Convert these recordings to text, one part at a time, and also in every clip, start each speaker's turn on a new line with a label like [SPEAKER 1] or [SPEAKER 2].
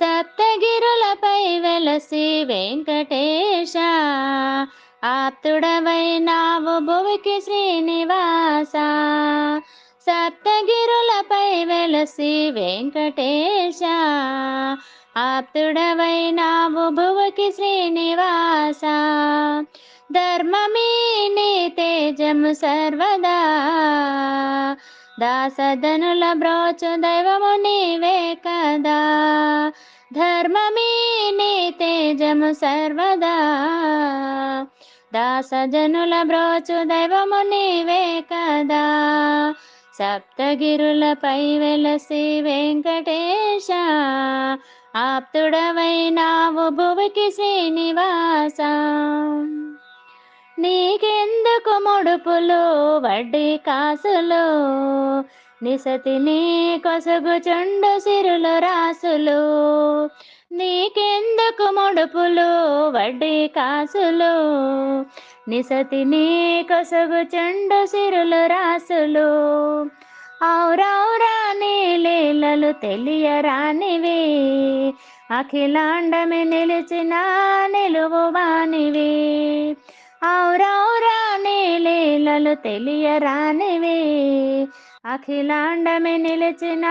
[SPEAKER 1] సప్తగిరులపై వెలసి వెంకటేశ ఆప్తుడవైనావు భువికి శ్రీనివాస. సప్తగిరులపై వెలసి వెంకటేశ ఆప్తుడవైనావు భువికి శ్రీనివాస. ధర్మమీ నీ తేజము సర్వదా దాసదనుల బ్రోచు దైవము నీవే కదా. ధర్మమీ నీ తేజము సర్వదా. దాసజనుల బ్రోచు దైవము నీవే కదా. సప్తగిరులపై వెలసి వెంకటేశ ఆప్తుడవై భువికి శ్రీనివాస. నీకెందుకు ముడుపులు వడ్డీ కాసులు? నిసతి నీ కొసగుచుండు సిరులు రాసులు. నీకెందుకు ముడుపులు వడ్డీ కాసులు? నిసతి నీ కొసగుచుండు సిరులు రాసులు. ఔరౌరా నీ లీలలు తెలియరానివి. అఖిలాండమి నిలిచిన నిలువువానివి లీలలు తెలియరానివి. అఖిలాండమి నిలిచిన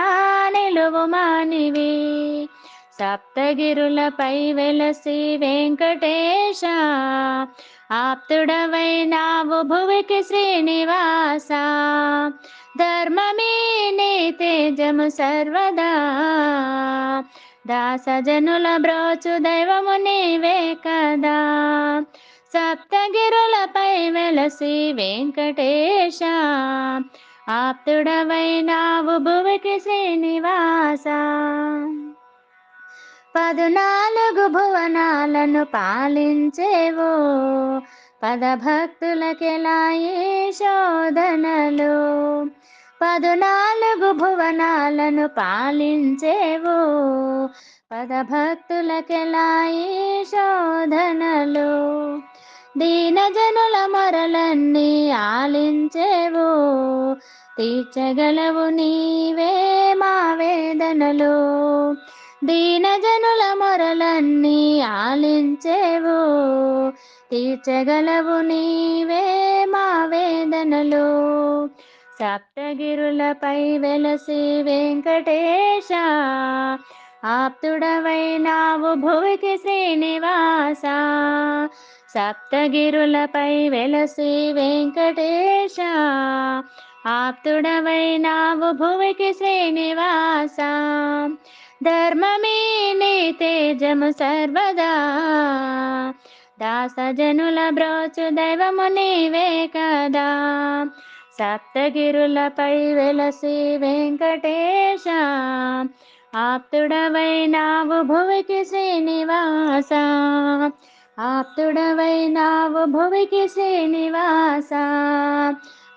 [SPEAKER 1] నిలువు మానివి. సప్తగిరులపై వెలసి వెంకటేశ ఆప్తుడవై నావు భువికి శ్రీనివాస. ధర్మమే నీ తేజము సర్వదా. దాసజనుల బ్రోచు దైవము నీవే కదా. సప్తగిరులపై వెలసి వెంకటేశ ఆప్తుడవైనావు భువికి శ్రీనివాస. పదునాలుగు భువనాలను పాలించేవో పదభక్తులకెలా ఈ శోధనలు పదునాలుగు భువనాలను పాలించేవో పదభక్తులకెలా ఈ శోధనలు దీనజనుల మరలన్నీ ఆలించేవు. తీర్చగలవు నీవే మా వేదనలు. దీనజనుల మొరలన్నీ ఆలించేవు. తీర్చగలవు నీవే మా వేదనలు. సప్తగిరులపై వెలసి వెంకటేశ. ఆప్తుడవై నావు భువికి శ్రీనివా సప్తగిరులపై వెలసి వెంకటేశ ఆప్తుడవైనావు భువికి శ్రీనివాస. ధర్మమే నీ తేజము సర్వదా. దాసజనుల బ్రోచు దైవము నీవే కదా. సప్తగిరులపై వెలసి వెంకటేశ ఆప్తుడవైనావు భువికి శ్రీనివాస. ఆప్తుడవై నావు భువికి శ్రీనివాస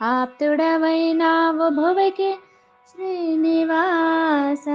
[SPEAKER 1] ఆప్తుడవై నావు భువికి శ్రీనివాస